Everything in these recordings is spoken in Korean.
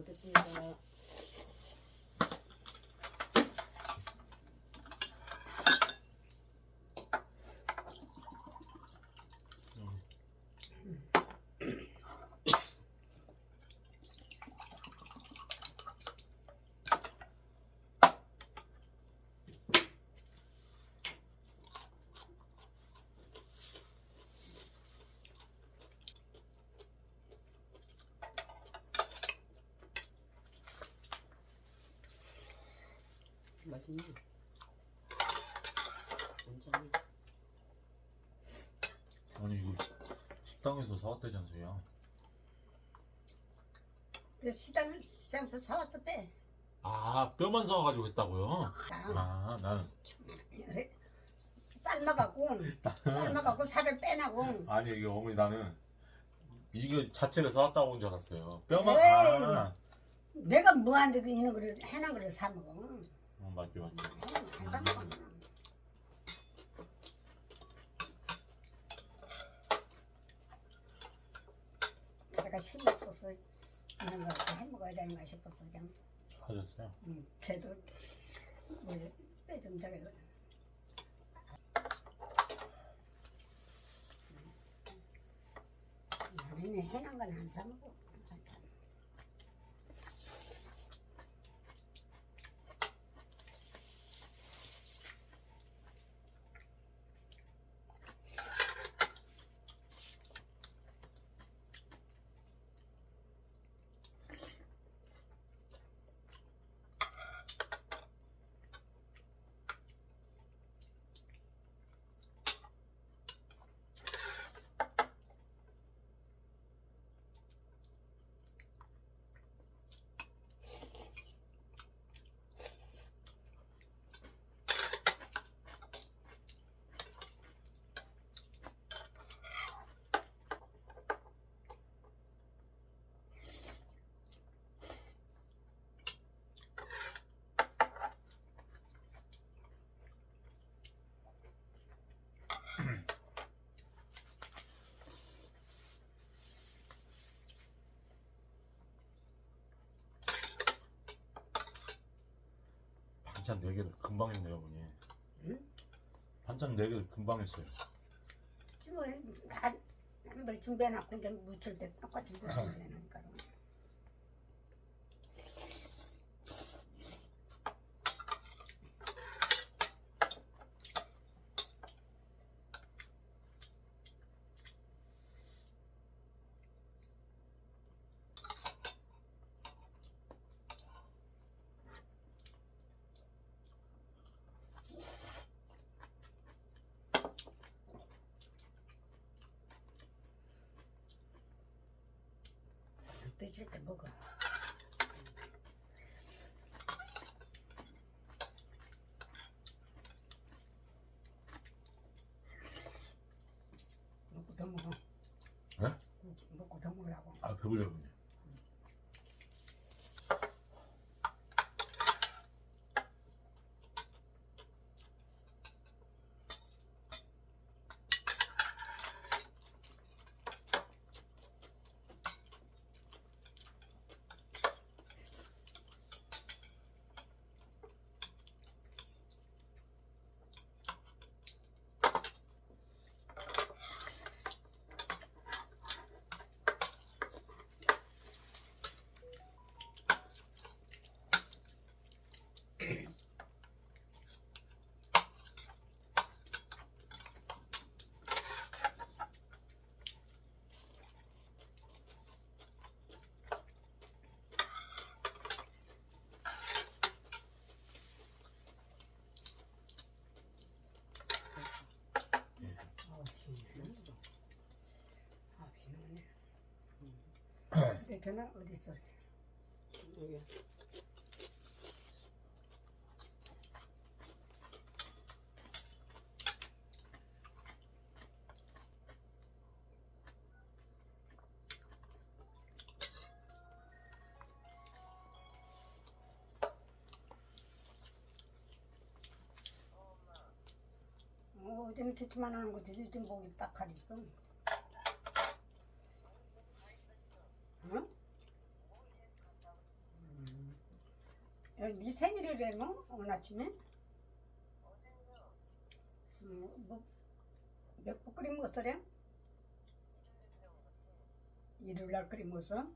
이거 맛있네. 괜찮네. 아니 이거 식당에서 사왔다지 않소야 그래서 시장, 시장에서 사왔었대. 아 뼈만 사와가지고 했다고요? 아, 아 나는 그래. 삶아갖고, 삶아갖고 살을 빼나고. 아니 이게 어머니 나는 이거 자체를 사왔다고 온 줄 알았어요 뼈만 에이. 아 내가 뭐한데 그 이런 거를, 해난 거를 사먹어. 어, 맞지 맞지 안 사먹어. 내가 힘이 없어서 이런 걸 해먹어야 되는가 싶어서 그냥 하셨어요? 음, 걔도 뭐빼좀 저기 나는 해난 건안 사먹어 반찬 4개를 금방 했네요 어머니. 응? 반찬 4개를 금방 했어요. 뭐다한번 준비해놨고 이제 무칠 때 똑같이 무치면 되니까 드실 때 먹어. 먹고 더 먹어. 네? 먹고 더 먹으라고. 아 배불려요 어머니 아홉 시네 아홉 시네 내 전화 어디 있어? 여기. 어, 어제는 기침만 하는 거지? 요즘 목이 딱할 있어 응? 야, 네 생일이래 뭐 오늘 아침에? 음, 뭐 맥주 끓인 먹었더래? 일요일날 끓인 먹었어?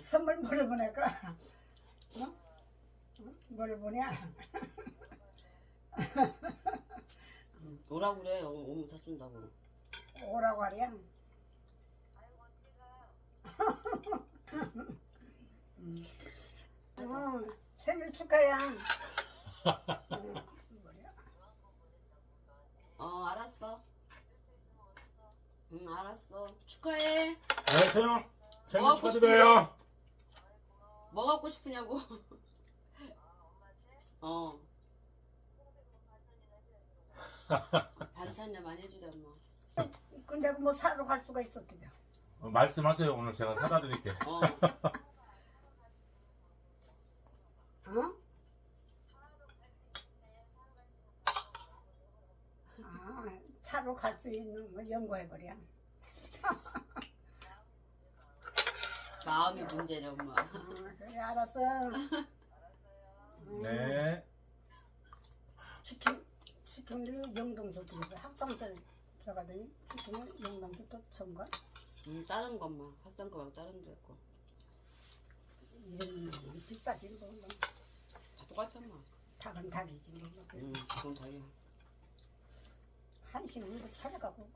선물 뭐를 보낼까? 어? 어? 뭘 보냐? 오라고 그래. 오- 오면 사준다고. 오라고 하랴? 음. 어, 생일 축하야. 어, 뭐야? 어, 알았어. 응, 알았어. 축하해. 안녕하세요. 생일 뭐 하고 축하드려요. 뭐 갖고 싶으냐고. 어. 반찬이나 많이 해주려 엄마. 근데 뭐 사러 갈 수가 있었겠냐? 어, 말씀하세요. 오늘 제가 사다 드릴게요. 어. 어? 아, 차로 갈 수 있는 거 연구해버려. 마음이 문제래 엄마. 어, 그래, 알았어. 음, 네. 치킨, 치킨을 영동서 들어서 학상설 들어가더니 치킨을 영동서 또 첨가? 응, 다른 거 엄마. 학생 거 말고 다른 거 있고. 이름은 비싸지 뭐. 뭐. 다 똑같아 엄마. 닭은 닭이지 뭐. 응, 그건 달려. 한식으로 찾아가고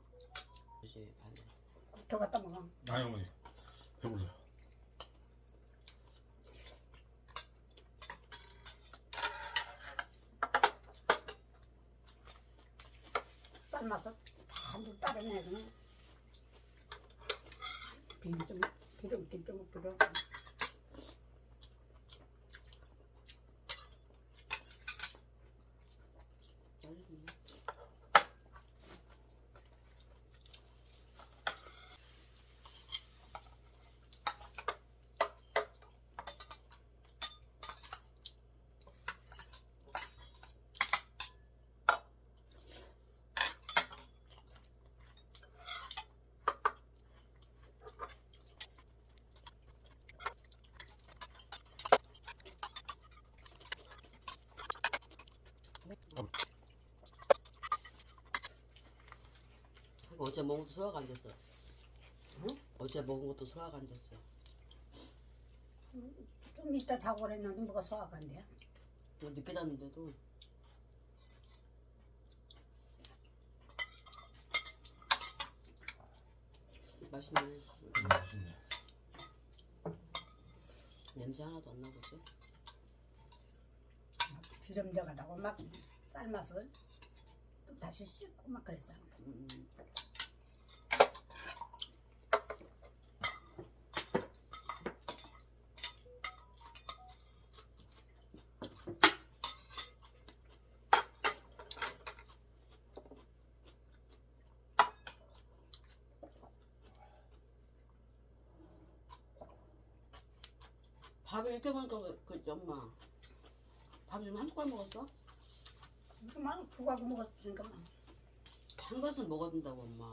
이제 반찬. 국토 갖다 먹어. 아니 어머니 배불러요. 삶아서 다한줄 따르네. 그냥. 비름 좀 기름기 좀 먹기로 먹은 것도 소화가 안 됐어. 응? 어제 먹은 것도 소화가 안 됐어. 좀 이따 자고 그랬는데 뭐가 소화가 안 돼. 뭐 늦게 잤는데도 맛있네. 음, 맛있네. 냄새 하나도 안 나고지. 기름져가다고 막 삶아서 또 다시 씻고 막 그랬어. 음. 밥을 이렇게 먹으니까 그, 그 엄마 밥 지금 한 숟갈 먹었어? 그만 국하고 먹었으니까 막. 한 것은 먹어야 된다고 엄마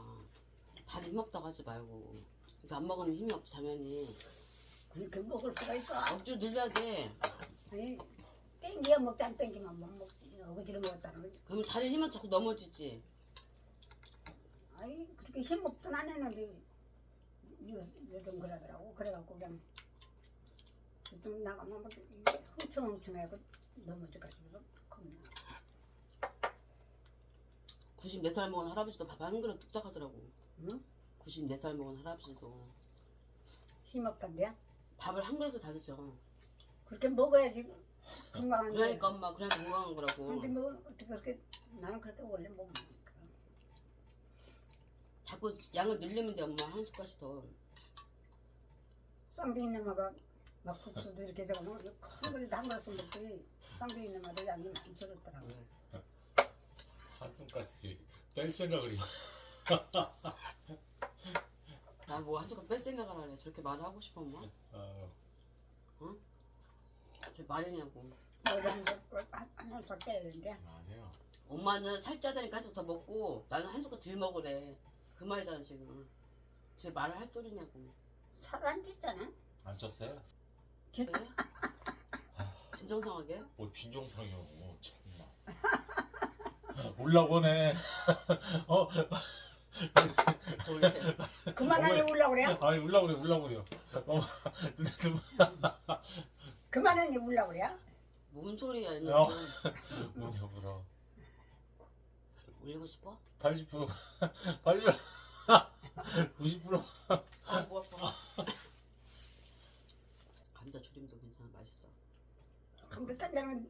다리 먹다고 하지 말고 이거 안 먹으면 힘이 없지 당연히 그렇게 먹을 수가 있어. 억지로 늘려야 돼 아니, 땡기야 먹지 안 땡기면 못 먹지. 어거지로 먹었다는 거지. 그러면 다리 힘만 자꾸 넘어지지 아니 그렇게 힘 먹던 안 했는데 요- 요즘 그러더라고. 그래갖고 그냥 좀 나가면 막 흥청흥청해고 넘어져가지고 겁나. 94살 먹은 할아버지도 밥 한 그릇 뚝딱 하더라고. 응? 94살 먹은 할아버지도. 힘 없던데. 밥을 한 그릇을 다 드셔. 그렇게 먹어야지 건강한 그러니까 엄마 그냥 건강한 거라고. 근데 뭐 어떻게 그렇게 나는 그렇게 원래 못 먹으니까. 자꾸 양을 늘리면 돼 엄마. 한 숟갈씩 더. 쌍둥이 엄마가 막 국수도 이렇게 저거 큰 그릇 한 그릇 먹지. 쌍둥이 엄마도 양이 많이 줄었더라고. 한숨까지 뺄 생각을 해요. 아뭐 한 숟갈 뺄 생각을 하래 저렇게 말을 하고 싶어 엄마? 아, 저 말이냐고 머리 한숟한 빼야 되는데. 아니에요. 엄마는 살쪄다니까 한 숟갈 더 먹고 나는 한 숟갈 덜 먹으래 그 말이잖아 지금 저 말을 할 소리냐고 살안 쪘잖아. 안 쪘어요? 왜? 빈정상하게? 뭐 빈정상이요. 참나. 울라고네. 어? 원래 그만하니 울라 그래? 아니 울라고네 울라고네요. 어, 눈에 눈 그만하니 울라 그래? 뭔 소리야 야. 이거 뭐냐 불어. 울리고 싶어? 80% 80 90% 아뭐 아파 감자 조림도 괜찮아 맛있어 근데 딴 데는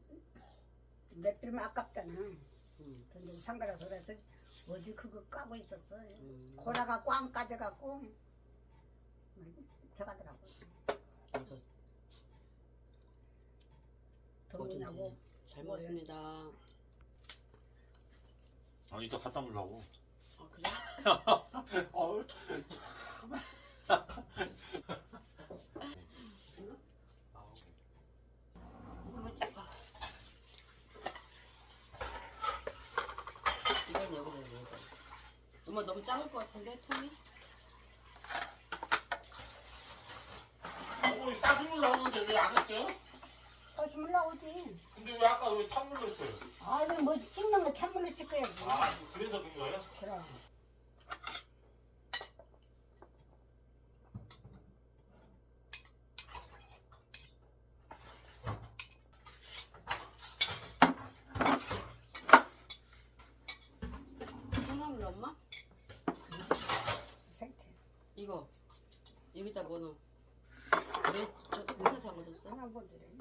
몇 빌면 아깝잖아. 응. 근데 상가라서 그래서 뭐지 그거 까고 있었어. 음. 고라가 꽝 까져갖고 저가더라고. 동이하고 뭐든지 잘 먹었습니다 아니 또 갖다 놓으려고. 아 그래? 아우 이 건 여기다 넣어줘 엄마 너무 작을 것 같은데 통이? 어머니 따뜻물 나오는데 왜 안 했어요? 서심을 나오지. 근데 왜 아까 왜 찬물로 했어요? 아니 뭐 찍는 거 찬물로 찍어야지. 아 그래서 그런 거예요? 그럼. 콩나물 엄마? 생태. 이거 뭐 넣어? 왜 저, 맨날 담아줬어? 하나 보드래.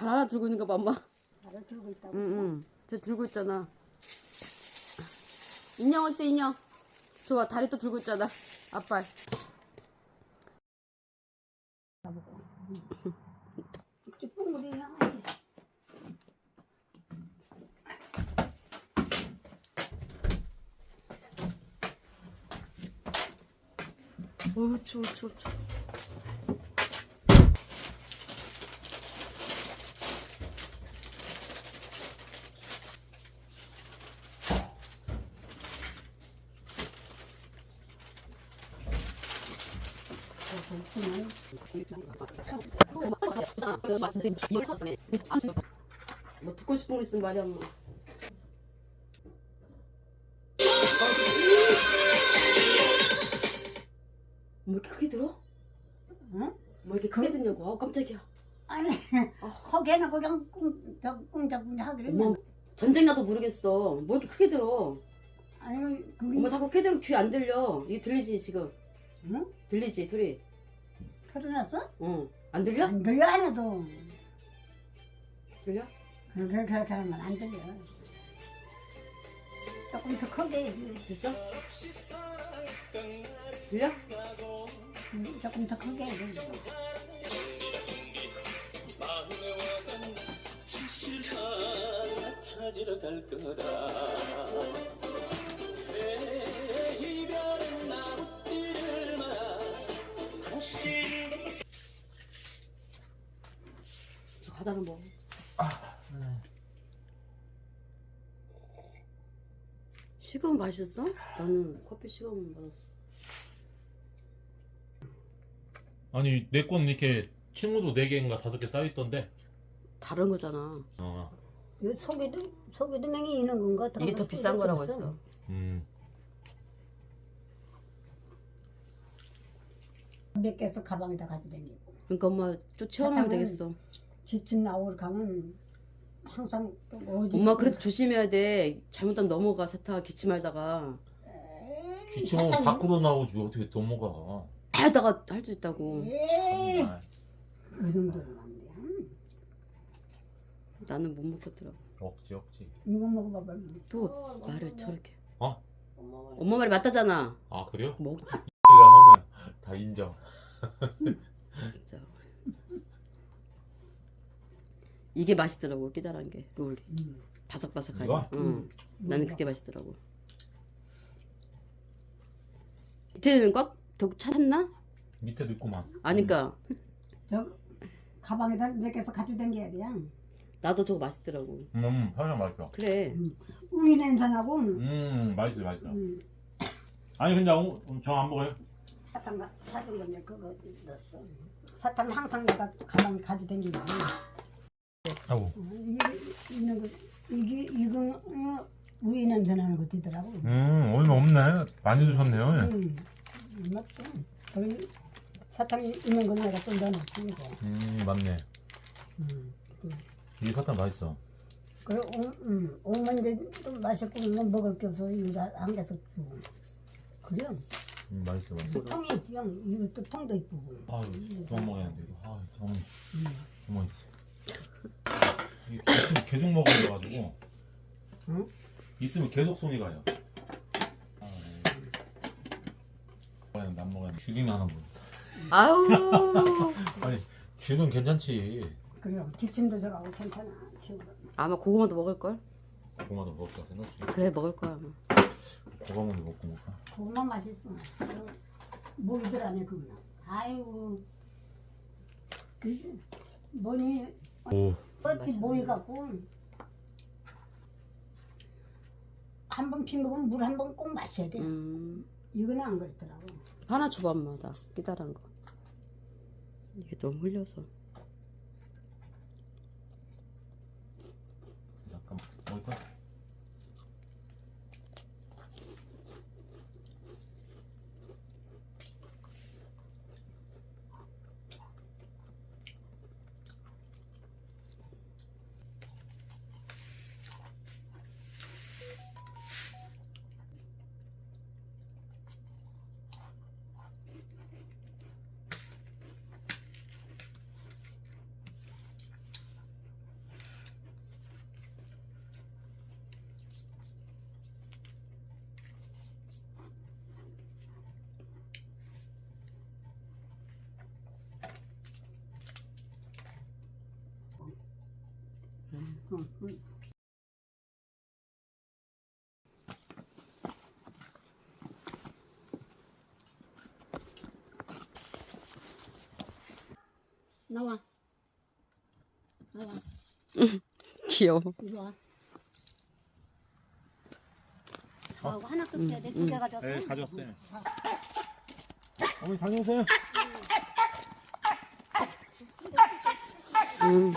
발 하나 들고 있는 거 봐, 엄마. 나를 들고 있다고. 응 응. 저 들고 있잖아. 인형 어딨어 인형? 좋아 다리 또 들고 있잖아. 앞발. ጭ뿌물이야. 어우 추워 추워 추워. 뭐 듣고 싶은 거 있으면 말해 엄마. 뭐 이렇게 크게 들어? 응? 뭐 이렇게 크게 듣냐고? 아 깜짝이야. 아니 거기에는 그냥 꿍짝꿍짝 하기를. 엄마 전쟁 나도 모르겠어. 뭐 이렇게 크게 들어? 아니 그게 엄마 자꾸 크게 들으면 귀 안 들려. 이게 들리지 지금? 응? 들리지 소리? 털어놨어? 어. 안 들려? 안 들려 하나도. 들려? 그렇게 그렇게 하면 안 들려. 조금 더 크게. 됐어? 들려? 음, 조금 더 크게 해야지. 찾으러 갈 거다 과자는 먹어. 식으면 맛있어? 나는 커피 식으면 맛없어. 아니 내 건 이렇게 친구도 4개인가 5개 쌓여있던데 다른 거잖아. 어. 이 속에도 속에도 맹이 있는 건가? 이게 더 비싼 거라고 했어. 음. 몇 개서 가방에다 가지고 다니고. 그러니까 엄마 잠깐만. 되겠어. 지친 나올 가면 항상 또 어디 엄마 그래도 조심해야 돼. 잘못하면 넘어가 세타 기침하다가 기침하면 잠깐. 밖으로 나오지 왜 어떻게 넘어가 하다가 할 수 있다고. 에이 정말. 그 정도는 안 돼. 나는 못 먹겠더라고. 억지 억지. 이거 먹어봐봐. 또 말을 저렇게. 엄마 말이 엄마 말이 맞다잖아. 아 그래요? 먹 얘가 하면 다 인정. 진짜. 이게 맛있더라고 끼다란 게 롤이 음. 바삭바삭하니. 이거? 응. 나는 그게 맛있더라고. 밑에는 꽉더 찼나? 밑에도 있구만. 아니까 저 가방에다 몇 개서 가지고 다녀야 돼. 나도 저거 맛있더라고. 음, 설탕 맛있어. 그래. 우유 냄새 나고. 음, 맛있어, 맛있어. 음. 아니 근데 저안 먹어요? 사탕 가- 사준 건데 그거 넣었어. 사탕 항상 내가 가방에 가지고 다니는 거. 아우. 이게 있는 거 이게 이거 어, 우유 냄새 나는 거 되더라고. 음, 얼마 없네. 많이 주셨네요. 음, 맞죠. 거기 사탕 있는 거 내가 좀 넣어놨지 이거. 음, 맞네. 음. 그- 이 사탕 맛있어. 오, 음, 이제 좀 맛있고 뭐 먹을 게 없어 이거 한 개서 주고. 그래. 음, 맛있어, 맛있어. 그 통이 영 이것도 통도 이쁘고. 아유, 그만 이거. 아, 너무 음. 너무 있어. 있으면 계속 먹어야 돼가지고. 응? 있으면 계속 손이 가요. 아, 네. 먹어야. 쥐기는 하나 뭐. 아우. 아니, 쥐는 괜찮지. 그래. 기침도 저가고 괜찮아. 키우고. 아마 고구마도 먹을 걸? 고구마도 먹을까 생각 중이야. 그래 먹을 거야. 아마. 고구마도 먹고 먹까. 고구마 맛있어. 모이들 안에 그거는. 아이고. 그 뭐니 오. 어찌 모이갖고 한번 피 먹으면 물 한 번 꼭 마셔야 돼. 음. 이거는 안 그렇더라고. 하나 줘봐 엄마다 끼다란 거. 이게 너무 흘려서. 잠깐 먹을까? 응, 응. 나와. 나와. 귀여워. 이리 와. 어? 아, 하나 끊겨야 돼. 두 개 가져왔어. 네, 가져왔어요. 어머니 다녀오세요. 음.